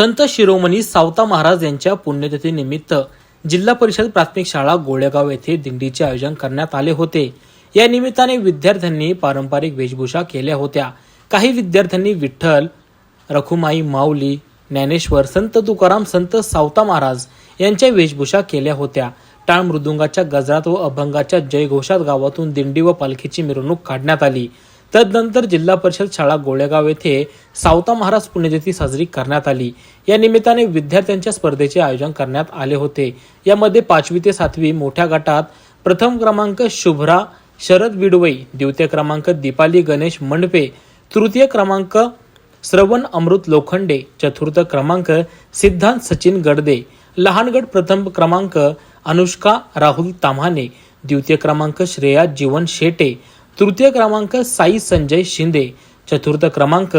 संत शिरोमणी सावता महाराज यांच्या पुण्यतिथीनिमित्त जिल्हा परिषद प्राथमिक शाळा गोळेगाव येथे दिंडीचे आयोजन करण्यात आले होते. या निमित्ताने विद्यार्थ्यांनी पारंपरिक वेशभूषा केल्या होत्या. काही विद्यार्थ्यांनी विठ्ठल रखुमाई माऊली ज्ञानेश्वर संत तुकाराम संत सावता महाराज यांच्या वेशभूषा केल्या होत्या. टाळ मृदुंगाच्या गजरात व अभंगाच्या जयघोषात गावातून दिंडी व पालखीची मिरवणूक काढण्यात आली. तदनंतर जिल्हा परिषद शाळा गोळेगाव येथे सावता महाराज पुण्यतिथी साजरी करण्यात आली. या निमित्ताने विद्यार्थ्यांच्या स्पर्धेचे आयोजन करण्यात आले होते. यामध्ये पाचवी ते सातवी मोठ्या गटात प्रथम क्रमांक शुभ्रा शरद बिडवई द्वितीय क्रमांक दीपाली गणेश मंडपे तृतीय क्रमांक श्रवण अमृत लोखंडे चतुर्थ क्रमांक सिद्धांत सचिन गडदे लहानगड प्रथम क्रमांक अनुष्का राहुल ताम्हाने द्वितीय क्रमांक श्रेया जीवन शेटे तृतीय क्रमांक साई संजय शिंदे चतुर्थ क्रमांक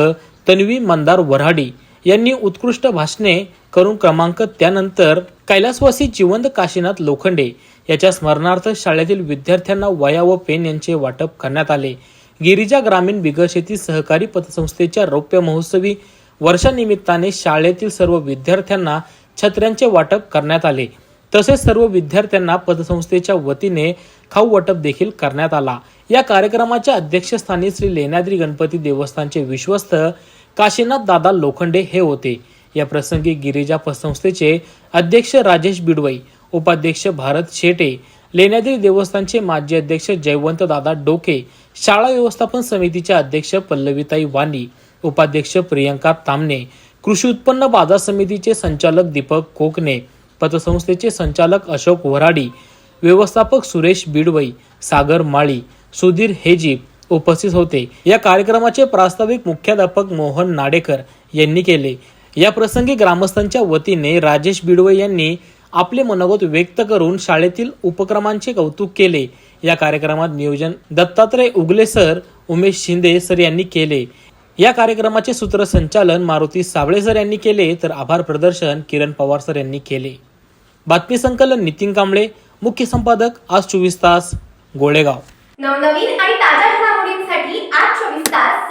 तन्वी मंदार वऱ्हाडी यांनी उत्कृष्ट भाषणे करून क्रमांक त्यानंतर कैलासवासी जिवंत काशीनाथ लोखंडे याच्या स्मरणार्थ शाळेतील विद्यार्थ्यांना वया व पेन यांचे वाटप करण्यात आले. गिरिजा ग्रामीण बिगरशेती सहकारी पतसंस्थेच्या रौप्य महोत्सवी वर्षानिमित्ताने शाळेतील सर्व विद्यार्थ्यांना छत्र्यांचे वाटप करण्यात आले. तसेच सर्व विद्यार्थ्यांना पतसंस्थेच्या वतीने खाऊ वाटप देखील करण्यात आला. या कार्यक्रमाच्या अध्यक्षस्थानी श्री लेण्याद्री गणपती देवस्थानचे विश्वस्त काशीनाथ दादा लोखंडे हे होते. या प्रसंगी गिरिजा पतसंस्थेचे अध्यक्ष राजेश बिडवई उपाध्यक्ष भारत शेटे लेण्याद्री देवस्थानचे माजी अध्यक्ष जयवंत दादा डोके शाळा व्यवस्थापन समितीचे अध्यक्ष पल्लवीताई वाणी उपाध्यक्ष प्रियंका तामणे कृषी उत्पन्न बाजार समितीचे संचालक दीपक कोकणे पतसंस्थेचे संचालक अशोक वराडी व्यवस्थापक सुरेश बिडवई सागर माळी सुधीर हेजी उपस्थित होते. या कार्यक्रमाचे प्रास्ताविक मुख्याध्यापक मोहन नाडेकर यांनी केले. या प्रसंगी ग्रामस्थांच्या वतीने राजेश बिडवई यांनी आपले मनोगत व्यक्त करून शाळेतील उपक्रमांचे कौतुक केले. या कार्यक्रमात नियोजन दत्तात्रय उगले सर उमेश शिंदे सर यांनी केले. या कार्यक्रमाचे सूत्रसंचालन मारुती साबळे सर यांनी केले. तर आभार प्रदर्शन किरण पवार सर यांनी केले. बातमी संकलन नितीन कांबळे मुख्य संपादक आज चोवीस तास गोळेगाव. नवनवीन आणि ताज्या घडामोडींसाठी आज चोवीस तास